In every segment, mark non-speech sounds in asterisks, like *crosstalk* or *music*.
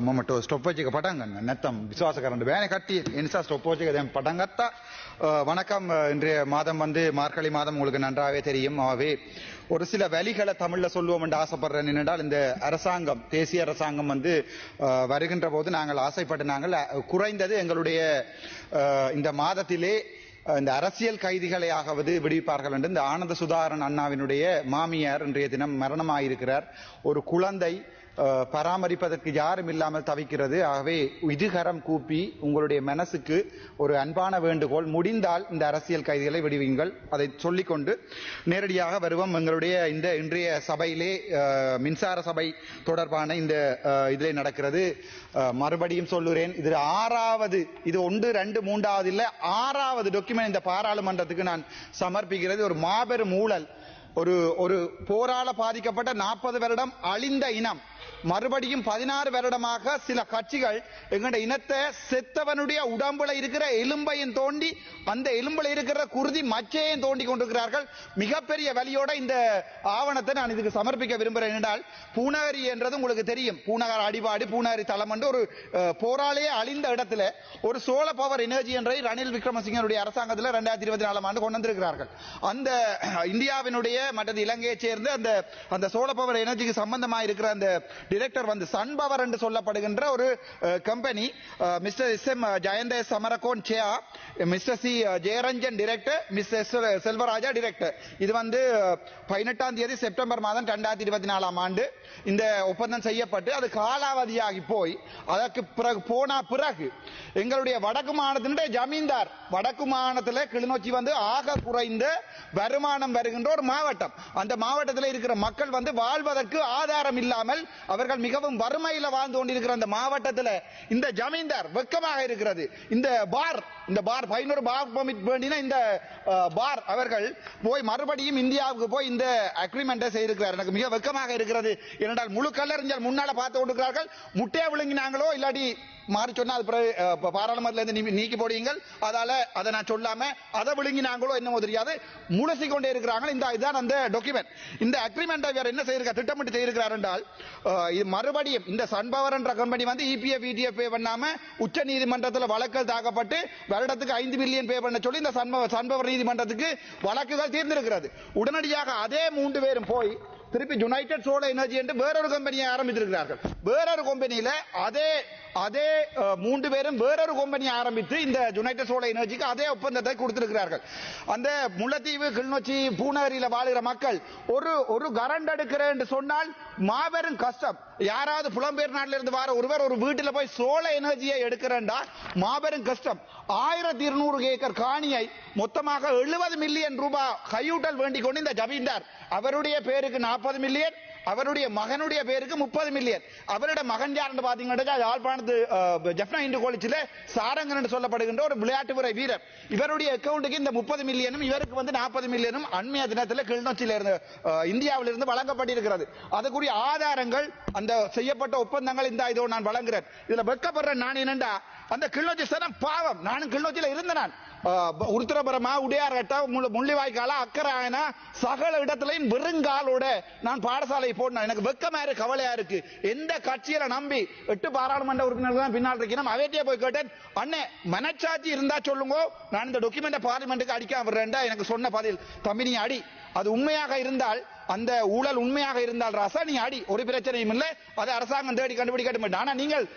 මමට ස්ටොප්පච් එක පටන් ගන්න නැත්තම් විශ්වාස කරන්න බෑනේ කට්ටිය ඒ නිසා ஸ்டொப்பேஜ் එක දැන් பட்டம் கத்தா அஹ், வணக்கம் அஹ், இன்றைய மாதம் வந்து மார்கழி மாதம் உங்களுக்கு நன்றாகவே தெரியும் ஆகவே ஒரு சில வழிகளை தமிழ்ல சொல்லுவோம் என்று ஆசைப்படுறேன் என்னென்றால் இந்த அரசாங்கம் தேசிய அரசாங்கம் வந்து அஹ், வருகின்ற போது நாங்கள் ஆசைப்பட்டு நாங்கள் அஹ், குறைந்தது எங்களுடைய அஹ், இந்த மாதத்திலே அஹ், இந்த அரசியல் கைதிகளையாவது விடுவிப்பார்கள் என்று இந்த ஆனந்த சுதாகரன் அண்ணாவினுடைய மாமியார் இன்றைய தினம் மரணமாயிருக்கிறார் ஒரு குழந்தை அஹ், பராமரிப்பதற்கு யாரும் இல்லாமல் தவிக்கிறது. ஆகவே இதுகரம் கூப்பி உங்களுடைய மனசுக்கு ஒரு அன்பான வேண்டுகோள் முடிந்தால் இந்த அரசியல் கைதிகளை விடுவீங்கள் அதை சொல்லிக்கொண்டு நேரடியாக வருவோம். எங்களுடைய இந்த இன்றைய சபையிலே மின்சார சபை தொடர்பான இந்த இதிலே நடக்கிறது. மறுபடியும் சொல்லுறேன். இது ஆறாவது இது ஒன்று ரெண்டு மூன்றாவது இல்லை ஆறாவது டாக்குமெண்ட் இந்த பாராளுமன்றத்துக்கு நான் சமர்ப்பிக்கிறது. ஒரு மாபெரும் ஊழல். ஒரு ஒரு போரால பாதிக்கப்பட்ட நாற்பது வருடம் அழிந்த இனம். மறுபடியும் பதினாறு வருடமாக சில கட்சிகள் எங்கட இனத்தை செத்தவனுடைய உடம்புல இருக்கிற எலும்பையும் தோண்டி அந்த எலும்புல இருக்கிற குருதி மச்சையும் தோண்டி கொண்டிருக்கிறார்கள். மிகப்பெரிய வலியோட இந்த ஆவணத்தை நான் இதுக்கு சமர்ப்பிக்க விரும்புகிறேன் என்றால் பூநகரி என்றது உங்களுக்கு தெரியும். பூநகர் அடிபாடு பூநகரி தளம் என்று ஒரு போராளையே அழிந்த இடத்துல ஒரு சோழ பவர் எனர்ஜி என்றை ரணில் விக்ரமசிங்கனுடைய அரசாங்கத்தில் ரெண்டாயிரத்தி இருபத்தி நாலாம் ஆண்டு கொண்டு வந்திருக்கிறார்கள். அந்த இந்தியாவினுடைய மற்றது இலங்கையை சேர்ந்து அந்த அந்த சோழ பவர் எனர்ஜிக்கு சம்பந்தமாக இருக்கிற அந்த டிரெக்டர் வந்து சன் பவர் என்று சொல்லப்படுகின்ற ஒரு company mister S M Jayantha Samarakoon சேயா mister C Jeyaranjan director mister Selvaraja director இது வந்து பதினெட்டாம் தேதி செப்டம்பர் மாதம் ரெண்டாயிரத்தி இருபத்தி நாலாம் ஆண்டு. இந்த ஒப்பந்தம் செய்யப்பட்டு அது காலாவதியாகி போய் அதற்கு பிறகு போன பிறகு எங்களுடைய வடக்கு மாநிலத்தினுடைய ஜமீன்தார் வடக்கு மாநிலத்தில் கிளிநொச்சி வந்து ஆக குறைந்த வருமானம் வருகின்ற ஒரு மாவட்டம். அந்த மாவட்டத்தில் இருக்கிற மக்கள் வந்து வாழ்வதற்கு ஆதாரம் இல்லாமல் அவர்கள் மிகவும் வறுமையில வாழ்ந்து கொண்டிருக்கிற அந்த மாவட்டத்தில் இந்த ஜமீன்தார் வெக்கமாக இருக்கிறது. இந்த பார் இந்த பார் பதினோரு பார் பெர்மிட் வேண்டினா இந்த பார் அவர்கள் போய் மறுபடியும் இந்தியாவுக்கு போய் இந்த அக்ரிமெண்ட்டை செய்திருக்கிறார். எனக்கு மிக வெக்கமாக இருக்கிறது. ஏனென்றால் முழு கல்லறிஞர் முன்னால பார்த்து கொண்டிருக்கிறார்கள். முட்டையை விழுங்கினாங்களோ இல்லாட்டி மாறி சொன்னா அது பிறகு, அஹ், இருந்து நீ- நீக்கி போடுவீங்கள். அதால அதை நான் சொல்லாம அதை விழுங்கினாங்களோ என்னமோ தெரியாது. முழுசி கொண்டே இருக்கிறாங்க. இந்த இதுதான் அந்த டாக்குமெண்ட் இந்த அக்ரிமெண்ட் வேற என்ன செய்யிருக்கார் திட்டமிட்டு செய்திருக்கிறார் என்றால் மறுபடியும் இந்த சன்பவர் என்ற கம்பெனி வந்து இபிஎஃப் இடிஎஃப் பே பண்ணாம உச்ச நீதிமன்றத்தில் வழக்குகள் தாக்கப்பட்டு வருடத்துக்கு ஐந்து மில்லியன் பே பண்ண சொல்லி இந்த சன்பவர் சன்பவர் நீதிமன்றத்துக்கு வழக்குகள் தீர்ந்திருக்கிறது. உடனடியாக அதே மூன்று பேரும் போய் திருப்பி யுனைடெட் சோலர் எனர்ஜி என்று வேறொரு கம்பெனியை ஆரம்பித்திருக்கிறார்கள். வேறொரு கம்பெனியில அதே அதே மூன்று பேரும் வேறொரு கம்பெனி ஆரம்பித்து இந்த யுனைடெட் சோலர் எனர்ஜிக்கு அதே ஒப்பந்தத்தை கொடுத்திருக்கிறார்கள். அந்த முல்லைத்தீவு கிளிநொச்சி பூநகரியில வாழ்கிற மக்கள் ஒரு ஒரு கரண்ட் எடுக்கிறேன் என்று சொன்னால் மாபெரும் கஷ்டம். யாராவது புலம்பெயர் நாட்டில இருந்து வர ஒருவர் ஒரு வீட்டில் போய் சோழ எனர்ஜியை எடுக்கிறேன்டா மாபெரும் கஷ்டம். ஆயிரத்தி இருநூறு ஏக்கர் காணியை மொத்தமாக எழுபது மில்லியன் ரூபாய் கையூட்டல் வேண்டிக் கொண்டு இந்த ஜமீன்தார் அவருடைய பேருக்கு நாற்பது மில்லியன் அவருடைய மகனுடைய பேருக்கு முப்பது மில்லியன். அவருடைய மகன் யாருன்னு பாத்தீங்கன்னா யாழ்ப்பாணத்து ஜப்னா இந்து கோலிச்சில சாரங்கன் என்று சொல்லப்படுகின்ற ஒரு விளையாட்டு முறை வீரர். இவருடைய அக்கவுண்ட்டுக்கு இந்த முப்பது மில்லியனும் இவருக்கு வந்து நாற்பது மில்லியனும் அண்மைய தினத்தில் கிளிநொச்சியில் இருந்து அஹ், இந்தியாவிலிருந்து வழங்கப்பட்டிருக்கிறது. அதுக்குரிய ஆதாரங்கள் அந்த செய்யப்பட்ட ஒப்பந்தங்கள் இந்த இதோ நான் வழங்குறேன். இதுல வெக்கப்படுறேன் நான் என்னண்டா? அந்த கிளிநொச்சி சனம் பாவம். நானும் கிளிநொச்சியில இருந்த நான். உருத்திரபுரமா உடையார்கட்டா முள்ளு- முள்ளிவாய்க்காலா அக்கராயனா சகல இடத்துலையும் வெறுங்காலோட நான் பாடசாலை போடணும். எனக்கு வெக்கமா இருக்கு கவலையா இருக்கு. எந்த கட்சியில நம்பி எட்டு பாராளுமன்ற உறுப்பினர்கள் தான் பின்னால் இருக்கணும் அவைட்டே போய் கேட்டேன் அண்ணே மனச்சாட்சி இருந்தா சொல்லுங்க. நான் இந்த டாக்குமெண்ட் பார்லிமெண்ட்டுக்கு அடிக்காம விடுறேன்டா எனக்கு சொன்ன பதில் தம்பி நீ அடி. அது உண்மையாக இருந்தால் அந்த ஊழல் உண்மையாக இருந்தால் ராசா நீ அடி. ஒரு பிரச்சனையும் இல்லை. அதை அரசாங்கம் தேடி கண்டுபிடிக்கட்டும் ஆனா நீங்கள்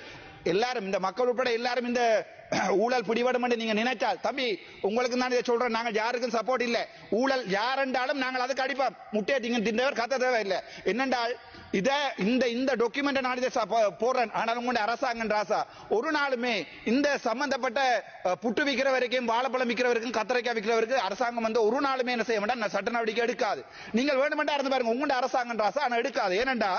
எல்லாரும் இந்த மக்கள் உட்பட எல்லாரும் இந்த *clears throat* ஊழல் பிடிபடும் என்று நீங்க நினைச்சால் தம்பி உங்களுக்கு தான் இதை சொல்றேன் நாங்கள் யாருக்கும் சப்போர்ட் இல்லை. ஊழல் யாரென்றாலும் நாங்கள் அதுக்கு அடிப்போம். முட்டையை திங்க தின்றவர் கத்த தேவை இல்லை என்னென்றால் இத இந்த இந்த டாக்குமெண்ட் நான் இதை போடுறேன். ஆனால் உங்களுடைய அரசாங்கம் ராசா ஒரு நாளுமே இந்த சம்பந்தப்பட்ட புட்டு விற்கிற வரைக்கும் வாழைப்பழம் விற்கிற வரைக்கும் கத்திரிக்காய் விற்கிற வரைக்கும் அரசாங்கம் வந்து ஒரு நாளுமே என்ன செய்ய வேண்டாம் சட்ட நடவடிக்கை எடுக்காது. நீங்கள் வேண்டுமெண்டா இருந்து பாருங்க உங்களுடைய அரசாங்கம் ராசா ஆனால் எடுக்காது. ஏனென்றா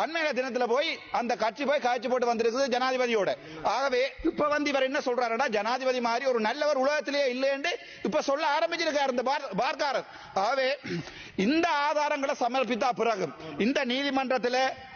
அண்மையில தினத்துல போய் அந்த கட்சி போய் காய்ச்சி போட்டு வந்திருக்குது ஜனாதிபதியோட. ஆகவே இப்ப வந்து இவர் என்ன சொல்றாருன்னா ஜனாதிபதி மாதிரி ஒரு நல்லவர் உலகத்திலேயே இல்லைன்னு இப்ப சொல்ல ஆரம்பிச்சிருக்காரு இந்த பார்க்காரர். ஆகவே இந்த ஆதாரங்களை சமர்ப்பித்தா பிறகு இந்த நீதிமன்ற அஹ்,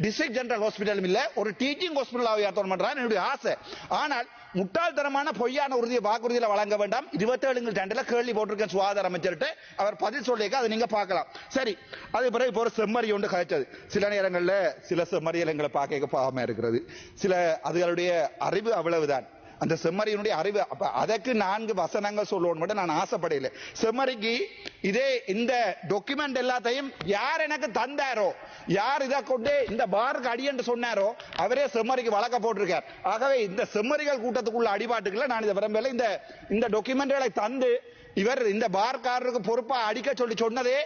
டிஸ்ட்ரிக்ட் ஜெனரல் ஹாஸ்பிட்டலும் இல்ல. ஒரு டீச்சிங் ஹாஸ்பிட்டல் உயர்த்தணும் பண்றான் என்னுடைய ஆசை. ஆனால் முட்டாள்தனமான பொய்யான உறுதியை வாக்குறுதியில வழங்க வேண்டாம். இருபத்தேழு ரெண்டுல கேள்வி போட்டிருக்கேன் சுகாதார அமைச்சர்கிட்ட. அவர் பதில் சொல்லிக்க அதை நீங்க பார்க்கலாம். சரி. அது பிறகு இப்போ ஒரு செம்மறி ஒன்று கழிச்சது சில நேரங்களில் சில செம்மறியல் எங்களை பார்க்க பாவமா இருக்கிறது. சில அதுகளுடைய அறிவு அவ்வளவுதான். அந்த செம்மறியினுடைய அறிவு. அப்ப அதற்கு நான்கு வசனங்கள் சொல்லணும் மட்டும் நான் ஆசைப்படையில செம்மறிக்கு இதே இந்த டாக்குமெண்ட் எல்லாத்தையும் யார் எனக்கு தந்தாரோ யார் இதை கொண்டு இந்த பாருக்கு அடி என்று சொன்னாரோ அவரே செம்மறிக்கு வழக்க போட்டிருக்கார். ஆகவே இந்த செம்மறிகள் கூட்டத்துக்குள்ள அடிபாட்டுக்குள்ள நான் இதை விரும்பல இந்த இந்த டாக்குமெண்ட்களை தந்து இவர் இந்த பார்க்காரருக்கு பொறுப்பா அடிக்க சொல்லி சொன்னதே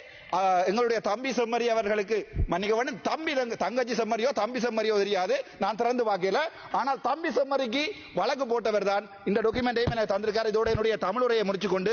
எங்களுடைய தம்பி செம்மறி அவர்களுக்கு. மன்னிக்க வேண்டும் தம்பி தங்கச்சி செம்மறியோ தம்பி செம்மறியோ தெரியாது. நான் திறந்து பார்க்கல. ஆனால் தம்பி செம்மறிக்கு வழக்கு போட்டவர் தான் இந்த டாக்குமெண்டையும் எனக்கு தந்திருக்காரு. இதோட என்னுடைய தமிழுரையை முடிச்சு கொண்டு